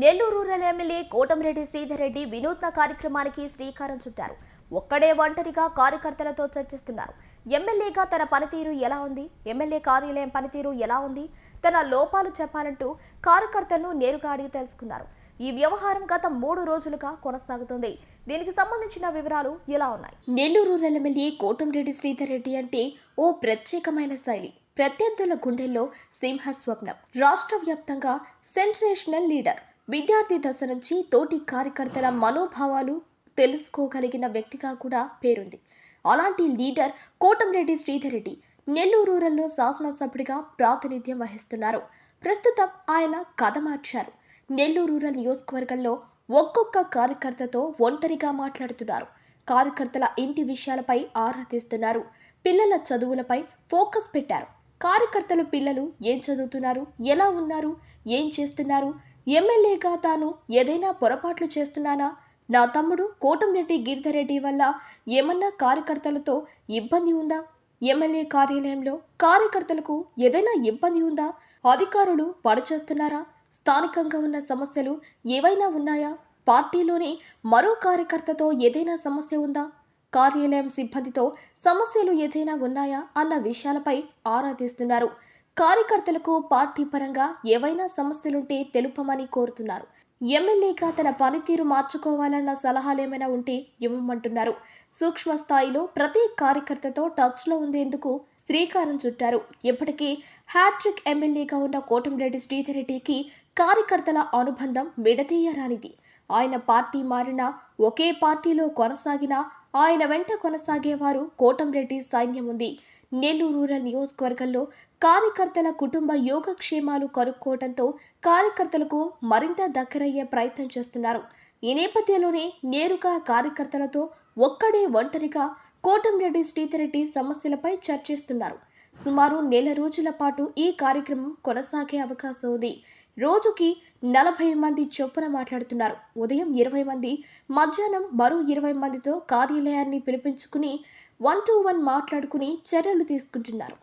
Nellore rural MLA Kotamreddy Sridhar Reddy వినూత్న కార్యక్రమానికి శ్రీకారం చుట్టారు. ఒక్కడే ఒంటరిగా కార్యకర్తలతో చర్చిస్తున్నారు. ఎమ్మెల్యేగా తన పనితీరు ఎలా ఉంది? ఎమ్మెల్యే కార్యాలయం పనితీరు ఎలా ఉంది? తన లోపాలు చెప్పాలంటూ కార్యకర్తలను నేరుగా అడిగి తెలుసుకున్నారు. ఈ వ్యవహారం గత మూడు రోజులుగా కొనసాగుతుంది. దీనికి సంబంధించిన వివరాలు ఇలా ఉన్నాయి? నెల్లూరు రూరల్ ఎమ్మెల్యే కోటంరెడ్డి శ్రీధర్ రెడ్డి అంటే ఓ ప్రత్యేకమైన శైలి. ప్రత్యర్థుల గుండెల్లో సింహ స్వప్నం రాష్ట్ర వ్యాప్తంగా సెన్సేషనల్ లీడర్. విద్యార్థి దశ నుంచి తోటి కార్యకర్తల మనోభావాలు తెలుసుకోగలిగిన వ్యక్తిగా కూడా పేరుంది. అలాంటి లీడర్ కోటంరెడ్డి శ్రీధర్ రెడ్డి నెల్లూరు రూరల్లో శాసనసభ్యుడిగా ప్రాతినిధ్యం వహిస్తున్నారు. ప్రస్తుతం ఆయన కథ మార్చారు. నెల్లూరు రూరల్ నియోజకవర్గంలో ఒక్కొక్క కార్యకర్తతో ఒంటరిగా మాట్లాడుతున్నారు. కార్యకర్తల ఇంటి విషయాలపై ఆరా తీస్తున్నారు. పిల్లల చదువులపై ఫోకస్ పెట్టారు. కార్యకర్తలు పిల్లలు ఏం చదువుతున్నారు? ఎలా ఉన్నారు? ఏం చేస్తున్నారు? ఎమ్మెల్యేగా తాను ఏదైనా పొరపాట్లు చేస్తున్నానా? నా తమ్ముడు కోటంరెడ్డి గిరిధరెడ్డి వల్ల ఏమన్నా కార్యకర్తలతో ఇబ్బంది ఉందా? ఎమ్మెల్యే కార్యాలయంలో కార్యకర్తలకు ఏదైనా ఇబ్బంది ఉందా? అధికారులు పనిచేస్తున్నారా? స్థానికంగా ఉన్న సమస్యలు ఏవైనా ఉన్నాయా? పార్టీలోని మరో కార్యకర్తతో ఏదైనా సమస్య ఉందా? కార్యాలయం సిబ్బందితో సమస్యలు ఏదైనా ఉన్నాయా? అన్న విషయాలపై ఆరా తీస్తున్నారు. కార్యకర్తలకు పార్టీ పరంగా ఏవైనా సమస్యలుంటే తెలుపమని కోరుతున్నారు. ఎమ్మెల్యేగా తన పనితీరు మార్చుకోవాలన్న సలహాలు ఏమైనా ఉంటే ఇవ్వమంటున్నారు. సూక్ష్మ స్థాయిలో ప్రతి కార్యకర్తతో టచ్లో ఉండేందుకు శ్రీకారం చుట్టారు. ఇప్పటికీ హ్యాట్రిక్ ఎమ్మెల్యేగా ఉన్న కోటంరెడ్డి శ్రీధర్ రెడ్డికి కార్యకర్తల అనుబంధం విడదీయరానిది. ఆయన పార్టీ మారినా ఒకే పార్టీలో కొనసాగినా ఆయన వెంట కొనసాగేవారు కోటంరెడ్డి సైన్యం ఉంది నెల్లూరు రూరల్ నియోజకవర్గంలో కార్యకర్తల కుటుంబ యోగక్షేమాలు కనుక్కోవడంతో కార్యకర్తలకు మరింత దగ్గరయ్యే ప్రయత్నం చేస్తున్నారు. ఈ నేపథ్యంలోనే నేరుగా కార్యకర్తలతో ఒక్కడే ఒంటరిగా కోటంరెడ్డి శ్రీధరెడ్డి సమస్యలపై చర్చిస్తున్నారు. సుమారు నెల రోజుల పాటు ఈ కార్యక్రమం కొనసాగే అవకాశం ఉంది. రోజుకి నలభై మంది చొప్పున మాట్లాడుతున్నారు. ఉదయం ఇరవై మంది మధ్యాహ్నం మరో ఇరవై మందితో కార్యాలయాన్ని పిలిపించుకుని వన్ టు వన్ మాట్లాడుకుని చర్యలు తీసుకుంటున్నారు.